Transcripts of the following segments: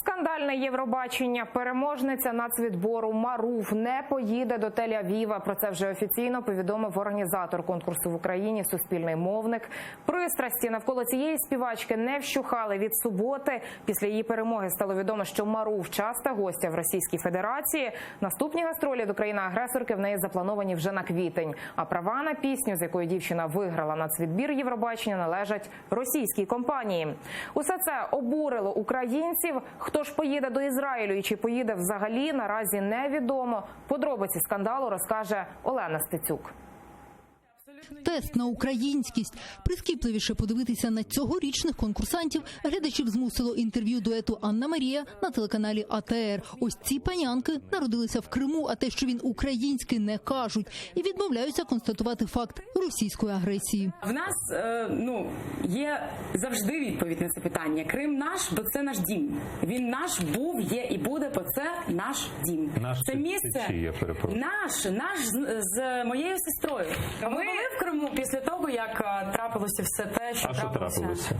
Скандальне Євробачення. Переможниця нацвідбору Марув не поїде до Тель-Авіва. Про це вже офіційно повідомив організатор конкурсу в Україні Суспільний мовник. Пристрасті навколо цієї співачки не вщухали від суботи. Після її перемоги стало відомо, що Марув часта гостя в Російській Федерації. Наступні гастролі до країни-агресорки в неї заплановані вже на квітень. А права на пісню, з якою дівчина виграла нацвідбір Євробачення, належать російській компанії. Усе це обурило українців. Хто ж поїде до Ізраїлю і чи поїде взагалі, наразі невідомо. Подробиці скандалу розкаже Олена Стецюк. Тест на українськість. Прискіпливіше подивитися на цьогорічних конкурсантів глядачів змусило інтерв'ю дуету Анна Марія на телеканалі АТР. Ось ці панянки народилися в Криму, а те, що він український, не кажуть, і відмовляються констатувати факт російської агресії. В нас е, ну є завжди відповідь на це питання. Крим наш, бо це наш дім. Він наш був, є і буде, бо це наш дім. Наш це це- місце це чий, я наш, наш з, з моєю сестрою. Ми в Криму після того, як е, трапилося все те, що А що трапилося?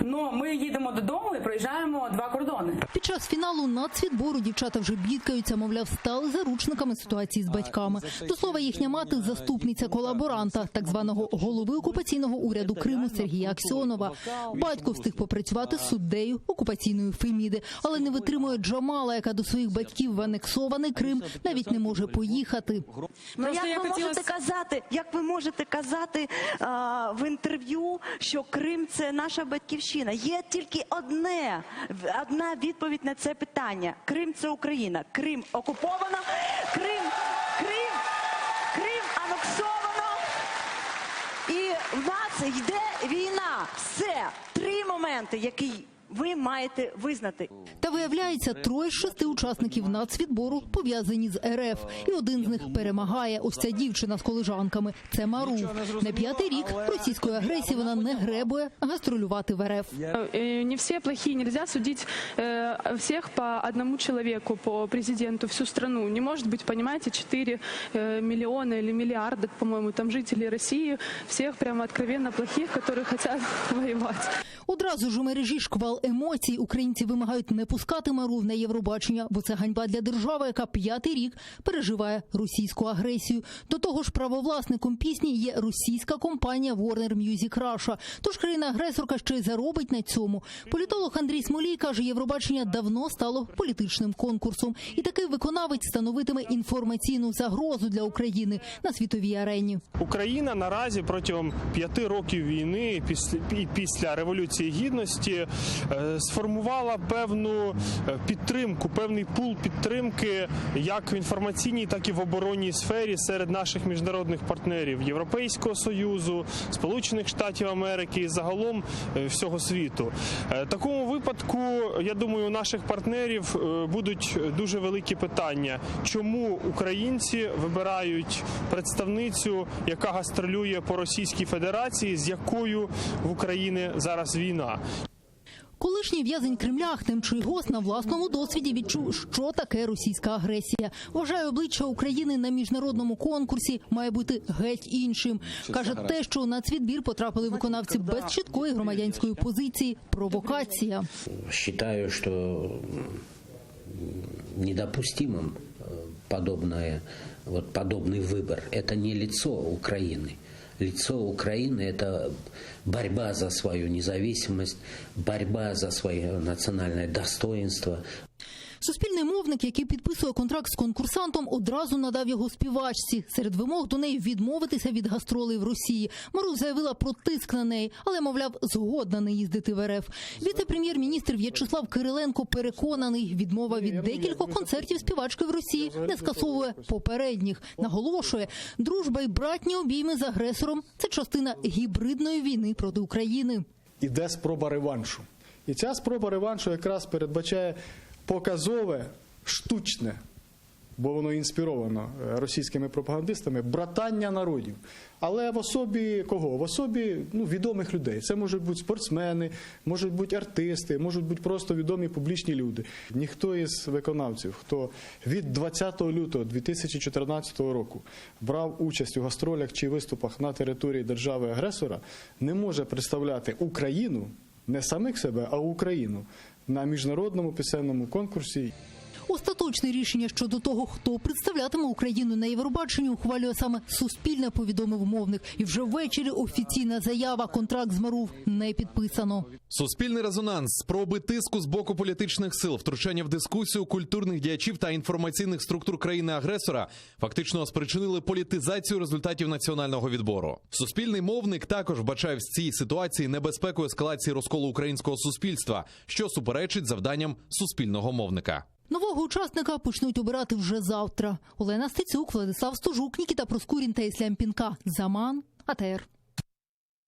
Ну ми їдемо додому і проїжджаємо два кордони. Час фіналу нацвідбору дівчата вже бідкаються, мовляв, стали заручниками ситуації з батьками. До слова, їхня мати заступниця колаборанта, так званого голови окупаційного уряду Криму Сергія Аксьонова. Батько встиг попрацювати суддею окупаційної Феміди, але не витримує Джамала, яка до своїх батьків в анексований Крим навіть не може поїхати. Ну як ви можете казати, як ви можете казати а, в інтерв'ю, що Крим це наша батьківщина? Є тільки одне в- одна відповідь на це питання: Крим це Україна. Крим окуповано, Крим, Крим, Крим анексовано. І в нас йде війна. Все три моменти, які ви маєте визнати. Та виявляється, троє з шести учасників нацвідбору пов'язані з РФ, і один з них перемагає. Ось ця дівчина з колежанками. Це Марув. На п'ятий рік російської агресії вона не гребує гастролювати в РФ. Э, Не все плохие, нельзя судить э, всех по одному человеку, по президенту, всю страну. Не может быть, понимаете, 4 э, миллиона или миллиарда, по-моему, там жителей России, всех прямо откровенно плохих, которые хотят воевать. Одразу ж у мережі шквал емоцій. Українці вимагають не пускати Марув на Євробачення, бо це ганьба для держави, яка п'ятий рік переживає російську агресію. До того ж, правовласником пісні є російська компанія Warner Music Russia. Тож країна-агресорка ще й заробить на цьому. Політолог Андрій Смолій каже, Євробачення давно стало політичним конкурсом, і такий виконавець становитиме інформаційну загрозу для України на світовій арені. Україна наразі протягом п'яти років війни після після революції гідності сформувала певну е, підтримку, певний пул підтримки як в інформаційній, так і в оборонній сфері серед наших міжнародних партнерів Європейського союзу, Сполучених Штатів Америки і загалом е, всього світу. Е, Такому випадку, я думаю, у наших партнерів е, будуть дуже великі питання, чому українці вибирають представницю, яка гастролює по Російській Федерації, з якою в Україні зараз війна. Колишній в'язень Кремля Ахтем Чийгос на власному досвіді відчув, що таке російська агресія. Вважає обличчя України на міжнародному конкурсі має бути геть іншим. каже, те, що на цвітбір потрапили виконавці без чіткої громадянської позиції. Провокація. считаю, что м, недопустимым э, подобное, вот подобный выбор. Это не лицо Украины. Лицо Украины – это борьба за свою независимость, борьба за свое национальное достоинство, Суспільний мовник, який підписує контракт з конкурсантом, одразу надав його співачці. Серед вимог до неї відмовитися від гастролей в Росії. Марув заявила про тиск на неї, але мовляв, згодна не їздити в РФ. Віце-прем'єр-міністр В'ячеслав Кириленко переконаний, відмова від декількох концертів співачки в Росії не скасовує попередніх. Наголошує, дружба і братні обійми з агресором це частина гібридної війни проти України. іде спроба реваншу. І ця спроба реваншу якраз передбачає показове, штучне, бо воно інспіровано е, російськими пропагандистами, братання народів. Але в особі кого? В особі ну, відомих людей. Це можуть бути спортсмени, можуть бути артисти, можуть бути просто відомі публічні люди. Ніхто із виконавців, хто від 20 лютого 2014 року брав участь у гастролях чи виступах на території держави-агресора, не може представляти Україну. Не самих себе, а Україну на міжнародному пісенному конкурсі. Остаточне рішення щодо того, хто представлятиме Україну на Євробаченні, ухвалює саме суспільне повідомив мовник. І вже ввечері офіційна заява. Контракт з Марув не підписано. Суспільний резонанс, спроби тиску з боку політичних сил, втручання в дискусію культурних діячів та інформаційних структур країни-агресора фактично спричинили політизацію результатів національного відбору. Суспільний мовник також вбачає в цій ситуації небезпеку ескалації розколу українського суспільства, що суперечить завданням суспільного мовника. Нового учасника почнуть обирати вже завтра. Олена Стецюк, Владислав Стужук, Нікіта Проскурін та Іслям Пінка. Заман. АТР.